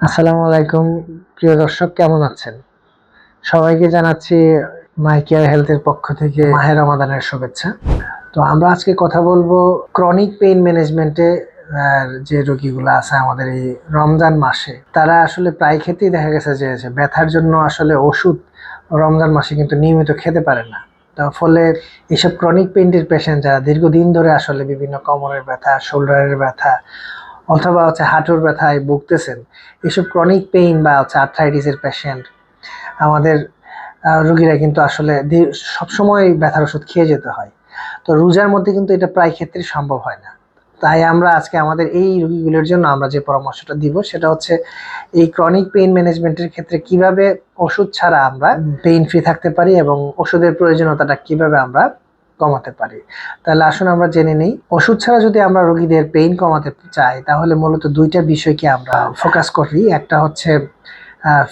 আসসালামু আলাইকুম। প্রিয় দর্শক, কেমন আছেন? সবাইকে জানাচ্ছি মাই কেয়ার হেলথের পক্ষ থেকে মাহের রমাদানের শুভেচ্ছা। তো আমরা আজকে কথা বলব ক্রনিক পেইন ম্যানেজমেন্টে যে রোগীগুলো আছে আমাদের এই রমজান মাসে, তারা আসলে প্রায় ক্ষেত্রেই দেখা গেছে যে যে ব্যথার জন্য আসলে ওষুধ রমজান মাসে কিন্তু নিয়মিত খেতে পারে না। তার ফলে এইসব ক্রনিক পেইন্টের পেশেন্ট যারা দীর্ঘদিন ধরে আসলে বিভিন্ন কোমরের ব্যথা শোল্ডারের ব্যথা অথবা হচ্ছে হাঁটুর ব্যথায় ভুগতেছেন, এসব ক্রনিক পেইন বা হচ্ছে আর্থ্রাইটিসের পেশেন্ট আমাদের রুগীরা কিন্তু আসলে সবসময় ব্যথার ওষুধ খেয়ে যেতে হয়। তো রোজার মধ্যে কিন্তু এটা প্রায় ক্ষেত্রে সম্ভব হয় না। তাই আমরা আজকে আমাদের এই রুগীগুলোর জন্য আমরা যে পরামর্শটা দিব, সেটা হচ্ছে এই ক্রনিক পেইন ম্যানেজমেন্টের ক্ষেত্রে কীভাবে ওষুধ ছাড়া আমরা পেইন ফ্রি থাকতে পারি এবং ওষুধের প্রয়োজনীয়তাটা কীভাবে আমরা কমাতে পারি। তাহলে আসুন আমরা জেনে নিই, ওষুধ ছাড়া যদি আমরা রোগীদের পেইন কমাতে চাই, তাহলে মূলত দুইটা বিষয়কে আমরা ফোকাস করি? একটা হচ্ছে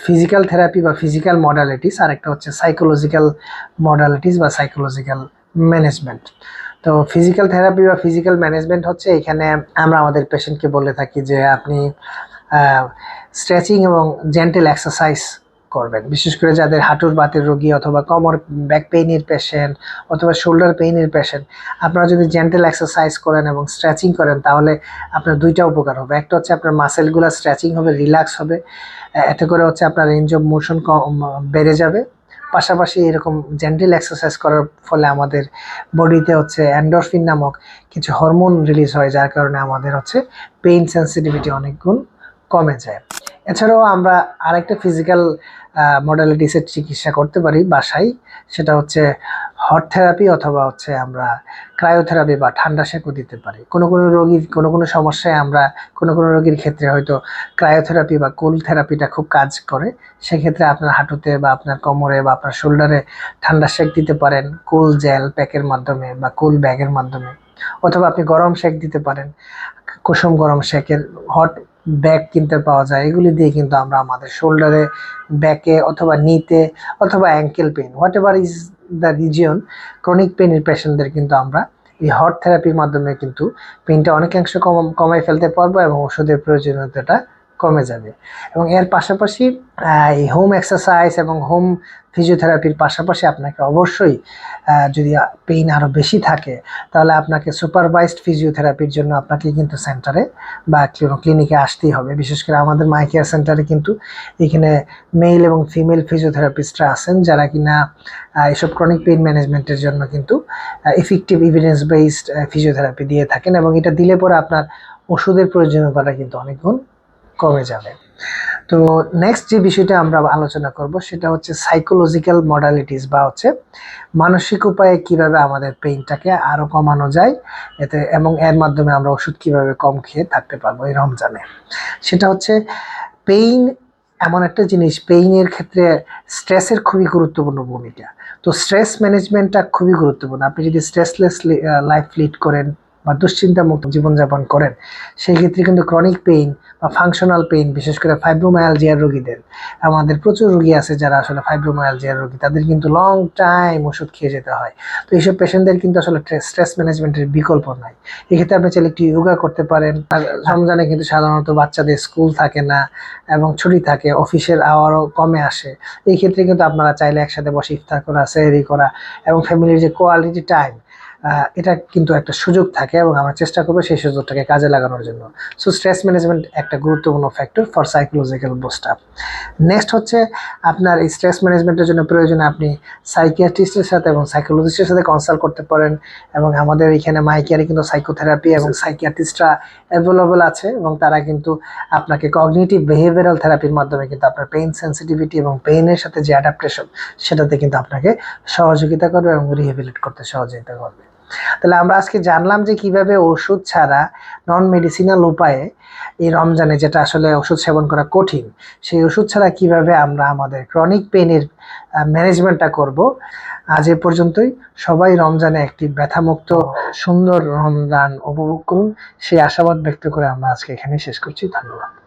ফিজিক্যাল থেরাপি বা ফিজিক্যাল মডালিটিস আর একটা হচ্ছে সাইকোলজিক্যাল মডালিটিস বা সাইকোলজিক্যাল ম্যানেজমেন্ট তো ফিজিক্যাল থেরাপি বা ফিজিক্যাল ম্যানেজমেন্ট হচ্ছে এখানে আমরা আমাদের পেশেন্টকে বলে থাকি যে আপনি স্ট্রেচিং এবং জেন্টেল এক্সারসাইজ করবেন। বিশেষ করে যাদের হাঁটুর বাতের রোগী অথবা কমর ব্যাক পেইনের পেশেন্ট অথবা শোল্ডার পেইনের পেশেন্ট আপনারা যদি জেন্টেল এক্সারসাইজ করেন এবং স্ট্রেচিং করেন, তাহলে আপনার দুইটা উপকার হবে। একটা হচ্ছে আপনার মাসেলগুলো স্ট্রেচিং হবে রিল্যাক্স হবে এতে করে হচ্ছে আপনার রেঞ্জ অফ মোশন বেড়ে যাবে। পাশাপাশি এরকম জেন্টেল এক্সারসাইজ করার ফলে আমাদের বডিতে হচ্ছে অ্যান্ডরফিন নামক কিছু হরমোন রিলিজ হয়, যার কারণে আমাদের হচ্ছে পেইন সেন্সিটিভিটি অনেক গুণ কমে যায়। এছাড়াও আমরা আরেকটা ফিজিক্যাল মডালিটিসের চিকিৎসা করতে পারি বাসায়। সেটা হচ্ছে হট থেরাপি অথবা হচ্ছে আমরা ক্রায়োথেরাপি বা ঠান্ডা সেঁকও দিতে পারি। কোনো কোনো রোগীর, কোনো কোনো সমস্যায় আমরা কোনো কোনো রোগীর ক্ষেত্রে হয়তো ক্রায়োথেরাপি বা কোল থেরাপিটা খুব কাজ করে। সেক্ষেত্রে আপনার হাঁটুতে বা আপনার কোমরে বা আপনার শোল্ডারে ঠান্ডা সেঁক দিতে পারেন। কুল জেল প্যাকের মাধ্যমে বা কুল ব্যাগের মাধ্যমে। অথবা আপনি গরম সেঁক দিতে পারেন। কুসুম গরম সেঁকের হট ব্যাগ কিনতে পাওয়া যায়। এগুলি দিয়ে কিন্তু আমরা আমাদের শোল্ডারে ব্যাকে অথবা নিতে অথবা ankle pain whatever is the region chronic পেনের পেশেন্টদের কিন্তু আমরা এই হট থেরাপির মাধ্যমে কিন্তু পেনটা অনেকাংশ কম কমাই ফেলতে পারব এবং ওষুধের প্রয়োজনীয়তাটা কমে যাবে। এবং এর পাশাপাশি এই হোম এক্সারসাইজ এবং হোম ফিজিওথেরাপির পাশাপাশি আপনাকে অবশ্যই যদি পেইন আরও বেশি থাকে, তাহলে আপনাকে সুপারভাইজড ফিজিওথেরাপির জন্য আপনাকে কিন্তু সেন্টারে বা কোনো ক্লিনিকে আসতেই হবে। বিশেষ করে আমাদের মাই কেয়ার সেন্টারে কিন্তু এখানে মেল এবং ফিমেল ফিজিওথেরাপিস্টরা আছেন, যারা কিনা এইসব ক্রনিক পেইন ম্যানেজমেন্টের জন্য কিন্তু ইফেক্টিভ এভিডেন্স বেসড ফিজিওথেরাপি দিয়ে থাকেন। এবং এটা দিলে পরে আপনার ওষুধের প্রয়োজনীয়তাটা কিন্তু অনেক গুণ কমে যাবে। তো নেক্সট যে বিষয়টা আমরা আলোচনা করব সেটা হচ্ছে সাইকোলজিক্যাল মডালিটিস বা হচ্ছে মানসিক উপায়ে কীভাবে আমাদের পেইনটাকে আরও কমানো যায়, এতে এবং এর মাধ্যমে আমরা ওষুধ কীভাবে কম খেয়ে থাকতে পারব এই রমজানে। সেটা হচ্ছে পেইন এমন একটা জিনিস পেইনের ক্ষেত্রে স্ট্রেসের খুবই গুরুত্বপূর্ণ ভূমিকা। তো স্ট্রেস ম্যানেজমেন্টটা খুবই গুরুত্বপূর্ণ। আপনি যদি স্ট্রেসলেস লাইফ লিড করেন বা দুশ্চিন্তামুক্ত জীবনযাপন করেন। সেই ক্ষেত্রে কিন্তু ক্রনিক পেইন বা ফাংশনাল পেইন বিশেষ করে ফাইব্রোমায়ালজিয়ার রোগীদের, আমাদের প্রচুর রোগী আছে যারা আসলে ফাইব্রোমায়ালজিয়ার রোগী। তাদের কিন্তু লং টাইম ওষুধ খেয়ে যেতে হয়। তো এইসব পেশেন্টদের কিন্তু আসলে স্ট্রেস ম্যানেজমেন্টের বিকল্প নাই। এক্ষেত্রে আপনি চাইলে একটু ইয়োগা করতে পারেন। আর রমজানে কিন্তু সাধারণত বাচ্চাদের স্কুল থাকে না এবং ছুটি থাকে অফিসের আওয়ারও কমে আসে। এই ক্ষেত্রে কিন্তু আপনারা চাইলে একসাথে বসে ইফতার করা, সেহরি করা এবং ফ্যামিলির যে কোয়ালিটি টাইম এটা কিন্তু একটা সুযোগ থাকে এবং আমরা চেষ্টা করব সেই সুযোগটাকে কাজে লাগানোর জন্য। সো স্ট্রেস ম্যানেজমেন্ট একটা গুরুত্বপূর্ণ factor for psychological boost up next হচ্ছে আপনার এই স্ট্রেস ম্যানেজমেন্টের জন্য প্রয়োজনে আপনি সাইকিয়াট্রিস্টের সাথে এবং সাইকোলজিস্টের সাথে কনসাল্ট করতে পারেন এবং আমাদের এখানে মাইকিয়ারে কিন্তু সাইকোথেরাপি এবং সাইকিয়াট্রিস্টরা অ্যাভেলেবল আছে এবং তারা কিন্তু আপনাকে কগনিটিভ বিহেভিয়ারাল থেরাপির মাধ্যমে কিন্তু আপনার পেইন সেন্সিটিভিটি এবং পেইনের সাথে যে অ্যাডাপ্টেশন সেটাতে কিন্তু আপনাকে সহযোগিতা করবে এবং রিহেবিলিট করতে সহযোগিতা করবে। তাহলে আমরা আজকে জানলাম যে কীভাবে ওষুধ ছাড়া নন মেডিসিনাল উপায়ে এই রমজানে যেটা আসলে ওষুধ সেবন করা কঠিন, সেই ওষুধ ছাড়া কীভাবে আমরা আমাদের ক্রনিক পেনের ম্যানেজমেন্টটা করব, আজ এ পর্যন্তই। সবাই রমজানে একটি ব্যথামুক্ত, সুন্দর রমজান উপভোগ করুন। সেই আশাবাদ ব্যক্ত করে আমরা আজকে এখানে শেষ করছি। ধন্যবাদ।